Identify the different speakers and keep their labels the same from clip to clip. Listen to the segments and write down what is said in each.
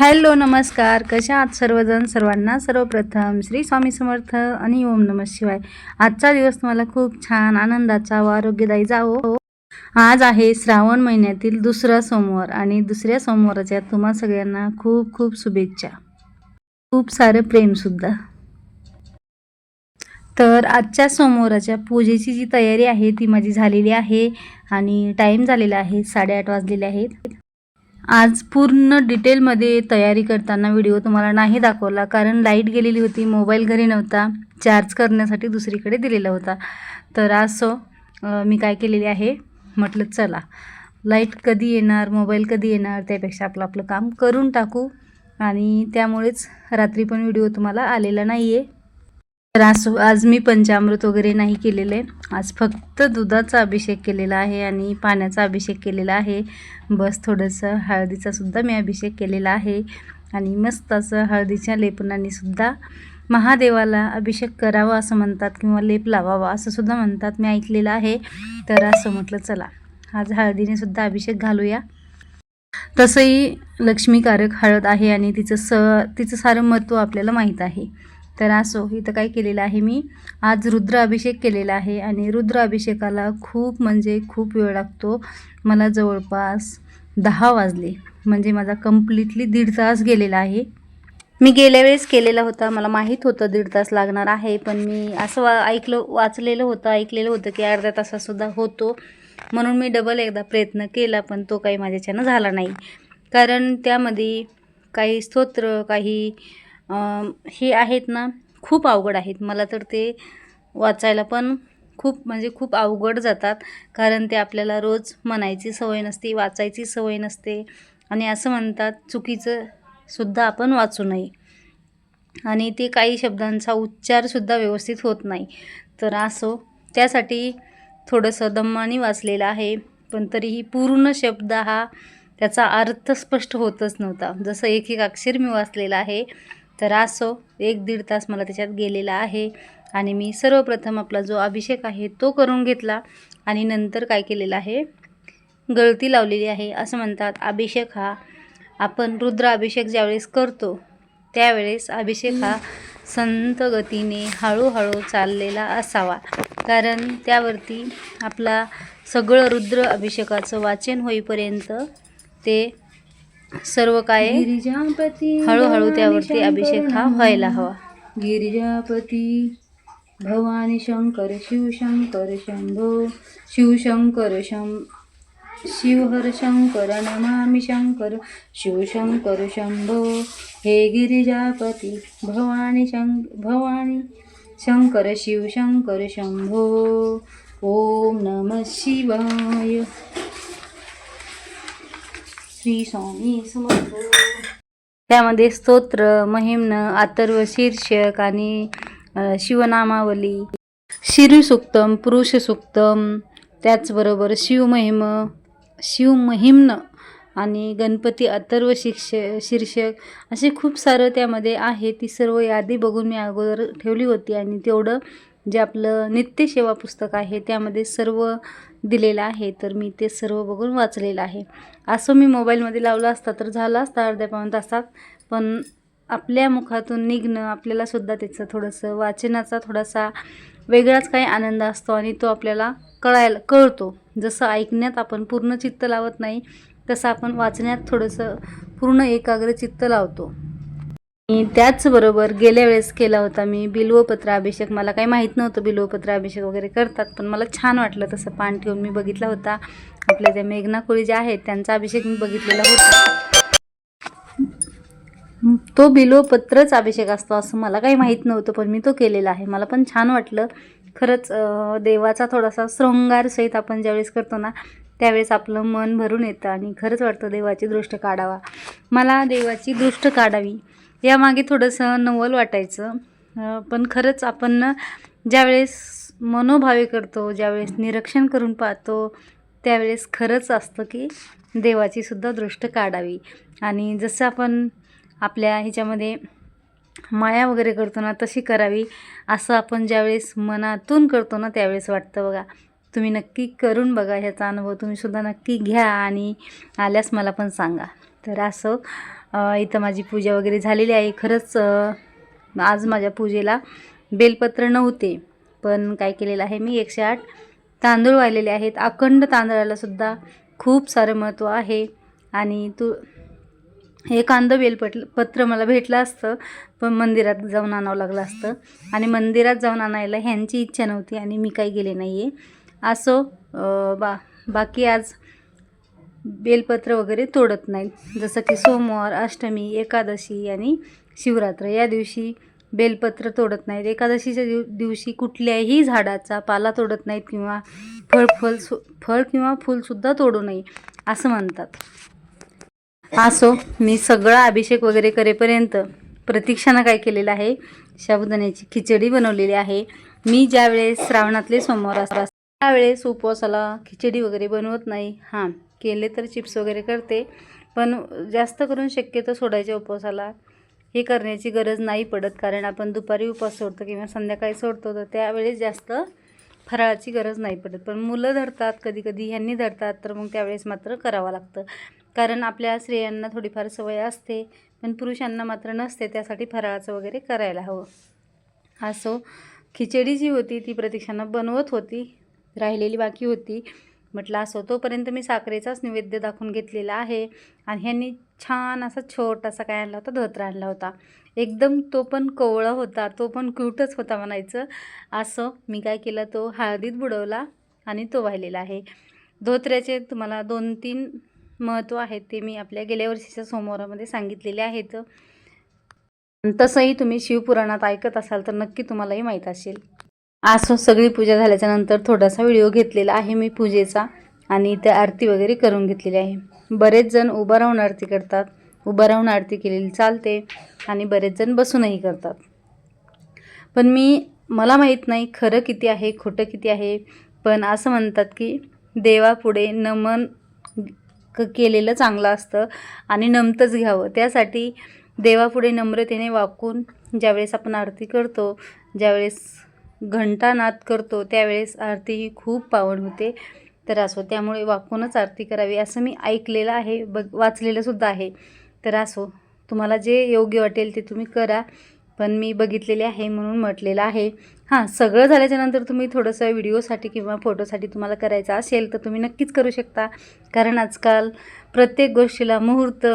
Speaker 1: Hello नमस्कार. कशा आहात सर्वजण? सर्वांना सर्वप्रथम श्री स्वामी समर्थ आणि ओम नम शिवाय. आजचा दिवस तुम्हाला खूप छान आनंदाचा व आरोग्यदायी जावो. आज आहे श्रावण महिन्यातील दुसरा सोमवार आणि दुसऱ्या सोमवाराच्या तुम्हा सगळ्यांना खूप खूप शुभेच्छा. खूप सारं प्रेमसुद्धा तर आजच्या सोमवाराच्या पूजेची जी तयारी आहे ती माझी झालेली आहे आणि टाईम झालेला आहे साडेआठ वाजलेले आहेत. आज पूर्ण डिटेलमध्ये तयारी करताना व्हिडिओ तुम्हाला नाही दाखवला कारण लाइट गेलेली होती मोबाईल घरी नव्हता चार्ज करण्यासाठी दुसरीकडे दिलेला होता. तर असं मी काय केलेले आहे? म्हटलं चला लाइट कधी येणार मोबाईल कधी येणार त्यापेक्षा आपलं आपलं काम करून टाकू. आणि त्यामुळेच रात्री पण व्हिडिओ तुम्हाला आलेला नाही आहे तर आज हो- आज मी पंचामृत वगैरे नाही केलेलं. आहे आज फक्त दुधाचा अभिषेक केलेला आहे आणि पाण्याचा अभिषेक केलेला आहे. बस थोडंसं हळदीचा सुद्धा मी अभिषेक केलेला आहे. आणि मस्त असं हळदीच्या लेपनाने सुद्धा महादेवाला अभिषेक करावा असं म्हणतात किंवा लेप लावावा असं सुद्धा म्हणतात. मी ऐकलेलं आहे. तर असं म्हटलं चला आज हळदीने सुद्धा अभिषेक घालूया. तसंही लक्ष्मीकारक हळद आहे आणि तिचं स तिचं सारं महत्त्व आपल्याला माहीत आहे. तर असो इथं काय केलेलं आहे मी. आज रुद्र अभिषेक केलेला आहे आणि रुद्र अभिषेकाला खूप म्हणजे खूप वेळ लागतो. मला जवळपास दहा वाजले. म्हणजे माझा कम्प्लिटली दीड तास गेलेला आहे. मी गेल्या वेळेस केलेला होता. मला माहीत होतं दीड तास लागणार आहे पण मी असं वा ऐकलं वाचलेलं होतं ऐकलेलं होतं की अर्ध्या तासासुद्धा होतो. म्हणून मी डबल एकदा प्रयत्न केला पण तो काही माझ्याच्यानं झाला नाही. कारण त्यामध्ये काही स्तोत्र काही हे आहेत ना खूप अवघड आहेत. मला तर ते वाचायला पण खूप म्हणजे खूप अवघड जातात. कारण ते आपल्याला रोज म्हणायची सवय नसते वाचायची सवय नसते. आणि असं म्हणतात चुकीचं सुद्धा आपण वाचू नये. आणि ते काही शब्दांचा उच्चारसुद्धा व्यवस्थित होत नाही. तर असो त्यासाठी थोडंसं दम्मानी वाचलेलं आहे. पण तरीही पूर्ण शब्द हा त्याचा अर्थ स्पष्ट होतच नव्हता. जसं एक एक अक्षर मी वाचलेलं आहे. तर असो एक दीड तास मला त्याच्यात गेलेला आहे आणि मी सर्वप्रथम आपला जो अभिषेक आहे तो करून घेतला आणि नंतर काय केलेलं आहे? गळती लावलेली आहे. असं म्हणतात अभिषेक हा आपण रुद्र अभिषेक ज्यावेळेस करतो त्यावेळेस अभिषेक हा संत गतीने हळूहळू चाललेला असावा. कारण त्यावरती आपला सगळं रुद्र अभिषेकाचं वाचन होईपर्यंत ते सर्व काय
Speaker 2: गिरिजापती
Speaker 1: हळूहळू त्यावरती अभिषेक हा व्हायला हवा.
Speaker 2: गिरिजापती भवानी शंकर शिवशंकर शंभो शिवशंकर शं शिवहर शंकर नमामि शंकर शिवशंकर शंभो हे गिरिजापती भवानी शं भवानी शंकर शिवशंकर शंभो ओम नमः शिवाय। श्री स्वामी समर्थ
Speaker 1: त्यामध्ये स्तोत्र महिम्न अथर्व शीर्षक आणि शिवनामावली. शिवसुक्तम पुरुषसुक्तम त्याचबरोबर शिवमहिम शिवमहिम्न आणि गणपती अथर्व शिक्ष शीर्षक असे खूप सारं त्यामध्ये आहे. ती सर्व यादी बघून मी अगोदर ठेवली होती आणि तेवढं जे आपलं नित्यसेवा पुस्तक आहे त्यामध्ये सर्व दिलेलं आहे तर मी ते सर्व बघून वाचलेलं आहे. असं मी मोबाईलमध्ये लावलं असता तर झालं असता अर्ध्या पाऊन तासात पण आपल्या मुखातून निघणं आपल्यालासुद्धा त्याचं थोडंसं वाचनाचा थोडासा वेगळाच काही आनंद असतो आणि तो आपल्याला कळायला कळतो. जसं ऐकण्यात आपण पूर्ण चित्त लावत नाही तसं आपण वाचण्यात थोडंसं पूर्ण एकाग्र चित्त लावतो. आणि त्याचबरोबर गेल्या वेळेस केला होता मी बिल्वपत्र अभिषेक. मला काही माहीत नव्हतं बिल्वपत्र अभिषेक वगैरे करतात पण मला छान वाटलं तसं पान ठेवून मी बघितला होता. आपल्या ज्या मेघना कोळी ज्या आहेत त्यांचा अभिषेक मी बघितलेला होता. तो बिल्वपत्रच अभिषेक असतो असं मला काही माहीत नव्हतं पण मी तो केलेला आहे. मला पण छान वाटलं. खरंच देवाचा थोडासा शृंगारसहित आपण ज्यावेळेस करतो ना त्यावेळेस आपलं मन भरून येतं आणि खरंच वाटतं देवाची दृष्ट काढावा. मला देवाची दृष्ट काढावी. यामागे थोडंसं नवल वाटायचं. पण खरंच आपण ज्यावेळेस मनोभावे करतो ज्यावेळेस निरीक्षण करून पाहतो त्यावेळेस खरंच असतं की देवाचीसुद्धा दृष्ट काढावी. आणि जसं आपण आपल्या ह्याच्यामध्ये माया वगैरे करतो ना तशी करावी असं आपण ज्यावेळेस मनातून करतो ना त्यावेळेस वाटतं बघा. तुम्ही नक्की करून बघा ह्याचा अनुभव तुम्हीसुद्धा नक्की घ्या आणि आल्यास मला पण सांगा. तर असं इथं माझी पूजा वगैरे झालेली आहे. खरंच आज माझ्या पूजेला बेलपत्र नव्हते पण काय केलेलं आहे मी एकशे आठ तांदूळ वाहिलेले आहेत. अखंड तांदळाला सुद्धा खूप सारं महत्त्व आहे. आणि तू हे कांदं बेलपट पत्र मला भेटलं असतं पण मंदिरात जाऊन आणावं लागलं असतं. आणि मंदिरात जाऊन आणायला ह्यांची इच्छा नव्हती आणि मी काही गेले नाही आहे असो बा बाकी आज बेलपत्र वगैरे तोडत नाहीत. जसं की सोमवार अष्टमी एकादशी आणि शिवरात्र. या दिवशी बेलपत्र तोडत नाहीत. एकादशीच्या दिव दिवशी कुठल्याही झाडाचा पाला तोडत नाहीत किंवा फळ फल सु फळ किंवा फूलसुद्धा तोडू नये असं म्हणतात. असो मी सगळा अभिषेक वगैरे करेपर्यंत प्रतीक्षानं काय केलेलं आहे साबुदाण्याची खिचडी बनवलेली आहे. मी ज्यावेळेस श्रावणातले सोमवार असतात त्यावेळेस उपवासाला खिचडी वगैरे बनवत नाही. हां. केले तर चिप्स वगैरे करते. पण जास्त करून शक्यतो सोडायच्या उपवासाला हे करण्याची गरज नाही पडत. कारण आपण दुपारी उपवास सोडतो किंवा संध्याकाळी सोडतो तर त्यावेळेस जास्त फराळाची गरज नाही पडत. पण मुलं धरतात कधी कधी ह्यांनी धरतात तर मग त्यावेळेस मात्र करावं लागतं. कारण आपल्या स्त्रियांना थोडीफार सवय असते पण पुरुषांना मात्र नसते त्यासाठी फराळाचं वगैरे करायला हवं. असो खिचडी जी होती ती प्रतीक्षांना बनवत होती राहिलेली बाकी होती. म्हटलं असो तोपर्यंत मी साखरेचाच नैवेद्य दाखवून घेतलेला आहे. आणि ह्यांनी छान असा छोटासा काय आणला होता धोत्रा आणला होता. एकदम तो पण कोवळा होता तो पण क्यूटच होता म्हणायचं. असं मी काय केलं तो हळदीत बुडवला आणि तो वाहिलेला आहे. धोत्र्याचे तुम्हाला दोन तीन महत्त्व आहेत ते मी आपल्या गेल्या वर्षीच्या सोमवारामध्ये सांगितलेले आहेत. तसंही तुम्ही शिवपुराणात ऐकत असाल तर नक्की तुम्हालाही माहीत असेल. असं सगळी पूजा झाल्याच्यानंतर थोडासा व्हिडिओ घेतलेला आहे मी पूजेचा आणि त्या आरती वगैरे करून घेतलेली आहे. बरेच जण उभं राहून आरती करतात. उभं राहून आरती केलेली चालते आणि बरेच जण बसूनही करतात. पण मी मला माहीत नाही खरं किती आहे खोटं किती आहे पण असं म्हणतात की देवापुढे नमन क केलेलं चांगलं असतं आणि नमतंच घ्यावं. त्यासाठी देवापुढे नम्रतेने वाकून ज्यावेळेस आपण आरती करतो ज्यावेळेस घंटानाद करतो त्यावेळेस आरती ही खूप पावन होते. तर असो त्यामुळे वाकूनच आरती करावी असं मी ऐकलेलं आहे बघ वाचलेलंसुद्धा आहे. तर असो तुम्हाला जे योग्य वाटेल ते तुम्ही करा पण मी बघितलेले आहे म्हणून म्हटलेलं आहे. हां सगळं झाल्याच्यानंतर तुम्ही थोडंसं व्हिडिओसाठी किंवा फोटोसाठी तुम्हाला करायचं असेल तर तुम्ही नक्कीच करू शकता. कारण आजकाल प्रत्येक गोष्टीला मुहूर्त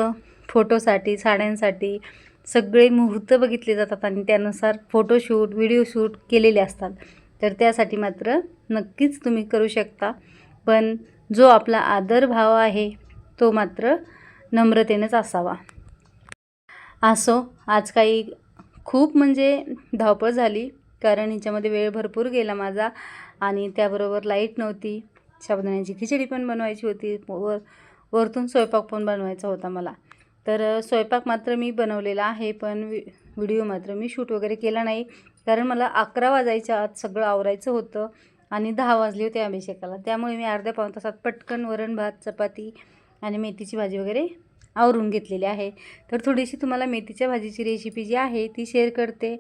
Speaker 1: फोटोसाठी साड्यांसाठी सगळे मुहूर्त बघितले जातात आणि त्यानुसार फोटोशूट व्हिडिओ शूट केलेले असतात. तर त्यासाठी मात्र नक्कीच तुम्ही करू शकता. पण जो आपला आदरभाव आहे तो मात्र नम्रतेनेच असावा. असो आज काही खूप म्हणजे धावपळ झाली कारण हिच्यामध्ये वेळ भरपूर गेला माझा आणि त्याबरोबर लाइट नव्हती. साबुदाण्याची खिचडी पण बनवायची होती. वर वरतून स्वयंपाक पण बनवायचा होता मला. तर स्वयंपाक मात्र मी बनवलेला आहे पण वि व्हिडिओ मात्र मी शूट वगैरे केला नाही. कारण मला अकरा वाजायच्या आत सगळं आवरायचं होतं आणि दहा वाजले होते अभिषेकाला. त्यामुळे मी अर्ध्या पाऊण तासात पटकन वरण भात चपाती आणि मेथीची भाजी वगैरे आवरून घेतलेली आहे. तर थोडीशी तुम्हाला मेथीच्या भाजीची रेसिपी जी आहे ती शेअर करते.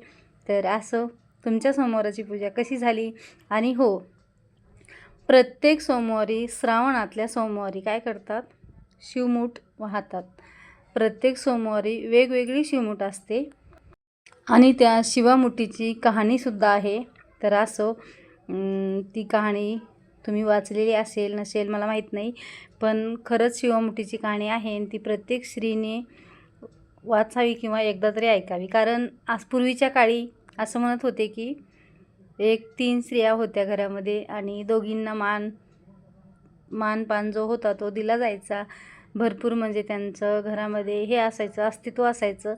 Speaker 1: तर असं तुमच्या सोमवाराची पूजा कशी झाली? आणि हो प्रत्येक सोमवारी श्रावणातल्या सोमवारी काय करतात? शिवमूठ वाहतात. प्रत्येक सोमवारी वेगवेगळी शिवमूठ असते. आणि त्या शिवामुठीची कहाणीसुद्धा आहे. तर असो ती कहाणी तुम्ही वाचलेली असेल नसेल मला माहीत नाही. पण खरंच शिवामुठीची कहाणी आहे आणि ती प्रत्येक स्त्रीने वाचावी किंवा एकदा तरी ऐकावी. कारण आज पूर्वीच्या काळी असं म्हणत होते की एक तीन स्त्रिया होत्या घरामध्ये आणि दोघींना मान मानपान जो होता तो दिला जायचा. भरपूर म्हणजे त्यांचं घरामध्ये हे असायचं अस्तित्व असायचं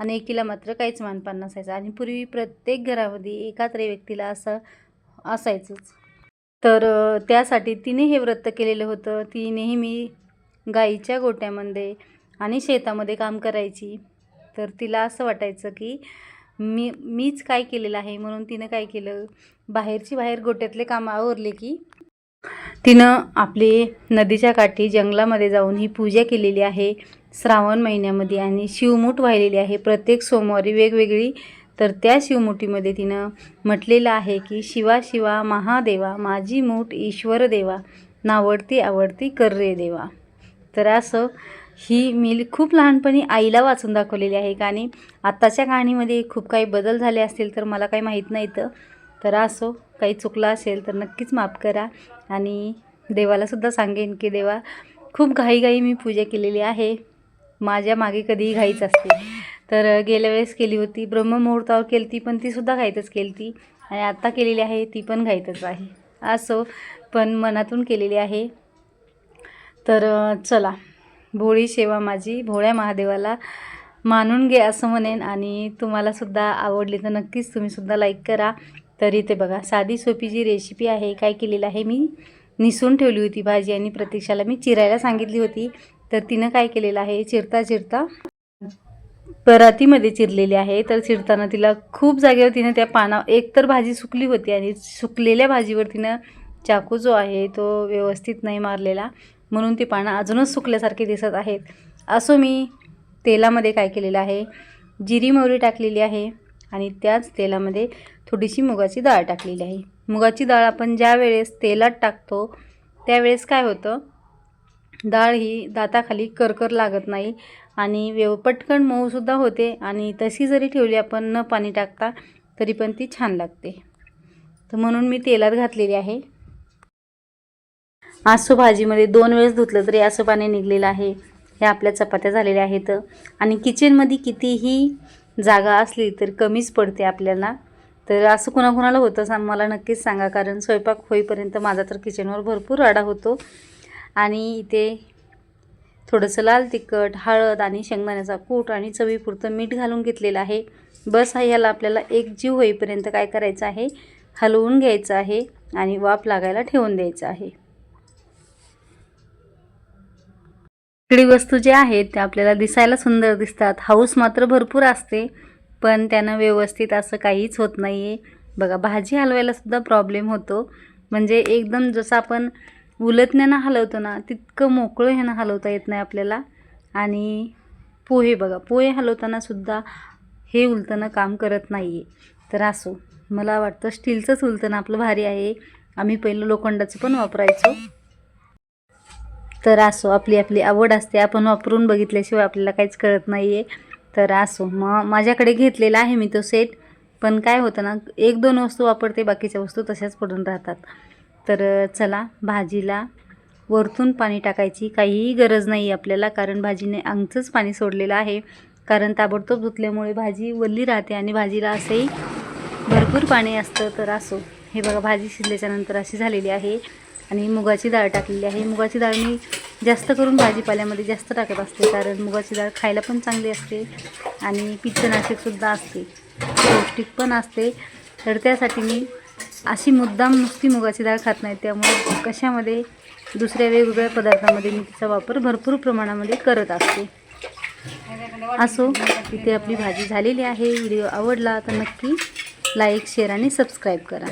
Speaker 1: आणि एकीला मात्र काहीच मानपान नसायचं. आणि पूर्वी प्रत्येक घरामध्ये एकात्र व्यक्तीला असं असायचंच. तर त्यासाठी तिने हे व्रत केलेलं होतं. ती नेहमी गाईच्या गोट्यामध्ये आणि शेतामध्ये काम करायची. तर तिला असं वाटायचं की मी मीच काय केलेलं आहे म्हणून तिनं काय केलं? बाहेरची बाहेर गोट्यातले काम आवरले की तिनं आपली नदीच्या काठी जंगलामध्ये जाऊन ही पूजा केलेली आहे श्रावण महिन्यामध्ये आणि शिवमूठ वाहिलेली आहे. प्रत्येक सोमवारी वेगवेगळी तर त्या शिवमुठीमध्ये तिनं म्हटलेलं आहे की शिवा शिवा महादेवा माझी मूठ ईश्वर देवा नावडती आवडती कर रे देवा. तर असं ही मी खूप लहानपणी आईला वाचून दाखवलेली आहे. गाणी आत्ताच्या कहाणीमध्ये खूप काही बदल झाले असतील तर मला काही माहीत नाही तर तर असो काही चुकलं असेल तर नक्कीच माफ करा. आणि देवालासुद्धा सांगेन की देवा खूप घाईघाई मी पूजा केलेली आहे. माझ्या मागे कधीही घाईच असते. तर गेल्या वेळेस केली होती. ब्रह्ममुहूर्तावर केली ती पण तीसुद्धा घाईतच केली ती आणि आत्ता केलेली आहे ती पण घाईतच आहे. असो पण मनातून केलेली आहे. तर चला. भोळी सेवा माझी भोळ्या महादेवाला मानून घे असं म्हणेन. आणि तुम्हालासुद्धा आवडली तर नक्कीच तुम्हीसुद्धा लाईक करा. तर इथे बघा साधी सोपी जी रेसिपी आहे काय केलेलं आहे मी निसून ठेवली होती भाजी आणि प्रतीक्षाला मी चिरायला सांगितली होती. तर तिनं काय केलेलं आहे चिरता चिरता परातीमध्ये चिरलेली आहे. तर चिरताना तिला खूप जागेवर तिनं त्या पाना एक तर भाजी सुकली होती आणि सुकलेल्या भाजीवर तिनं चाकू जो आहे तो व्यवस्थित नाही मारलेला. म्हणून ती पानं अजूनच सुकल्यासारखे दिसत आहेत. असो मी तेलामध्ये काय केलेलं आहे जिरी मोहरी टाकलेली आहे आणि त्याच तेलामध्ये थोडीशी मुगाची डाळ टाकलेली आहे. मुगाची डाळ आपण ज्या वेळेस तेलात टाकतो त्यावेळेस काय होतं? डाळ ही दाताखाली करकर लागत नाही आणि व्यव पटकन मऊसुद्धा होते आणि तशी जरी ठेवली आपण न पाणी टाकता तरी पण ती छान लागते. तर म्हणून मी तेलात घातलेली आहे. आसू भाजीमध्ये दोन वेळेस धुतलं तरी असं पाणी निघलेलं आहे. हे आपल्या चपात्या झालेल्या आहेत. आणि किचनमध्ये कितीही जागा असली तर कमीच पडते आपल्याला. तर असं कुणाकुणाला होतं सांग मला नक्कीच सांगा. कारण स्वयंपाक होईपर्यंत माझा तर किचनवर भरपूर राडा होतो. आणि इथे थोडंसं लाल तिखट हळद आणि शेंगदाण्याचा कूट आणि चवीपुरतं मीठ घालून घेतलेलं आहे. बस हा याला आपल्याला एक जीव होईपर्यंत काय करायचं आहे? हलवून घ्यायचं आहे आणि वाफ लागायला ठेवून द्यायचं आहे. इकडे वस्तू ज्या आहेत त्या आपल्याला दिसायला सुंदर दिसतात. हाऊस मात्र भरपूर असते. पण त्यानं व्यवस्थित असं काहीच होत नाही आहे बघा भाजी हलवायलासुद्धा प्रॉब्लेम होतो. म्हणजे एकदम जसं आपण उलटण्यानं हलवतो ना तितकं मोकळं ह्यानं हलवता येत नाही आपल्याला. आणि पोहे बघा पोहे हलवतानासुद्धा हे उलटणं काम करत नाही आहे तर असो मला वाटतं स्टीलचंच उलटणं आपलं भारी आहे. आम्ही पहिलं लोखंडाचं पण वापरायचो. तर असो आपली आपली आवड असते आपण वापरून बघितल्याशिवाय आपल्याला काहीच कळत नाही आहे तर असो मग माझ्याकडे घेतलेला आहे मी तो सेट पण काय होतं ना एक दोन वस्तू वापरते बाकीच्या वस्तू तशाच पडून राहतात. तर चला भाजीला वरतून पाणी टाकायची काहीही गरज नाही आपल्याला कारण भाजीने अंगचंच पाणी सोडलेलं आहे. कारण ताबडतोब धुतल्यामुळे भाजी वल्ली राहते आणि भाजीला असंही भरपूर पाणी असतं. तर असो हे बघा भाजी शिजल्याच्यानंतर अशी झालेली आहे. आणि मुगाची डाळ टाकलेली आहे. मुगाची डाळ मी जास्त करून भाजीपाल्यामध्ये जास्त टाकत असते कारण मुगाची डाळ खायला पण चांगली असते आणि पित्तनाशकसुद्धा असते. पौष्टिक पण असते. तर त्यासाठी मी अशी मुद्दाम नुसती मुगाची डाळ खात नाही. त्यामुळे कशामध्ये दुसऱ्या वेगवेगळ्या पदार्थामध्ये मी तिचा वापर भरपूर प्रमाणामध्ये करत असते. असो इथे आपली भाजी झालेली आहे. व्हिडिओ आवडला तर नक्की लाईक शेअर आणि सबस्क्राईब करा.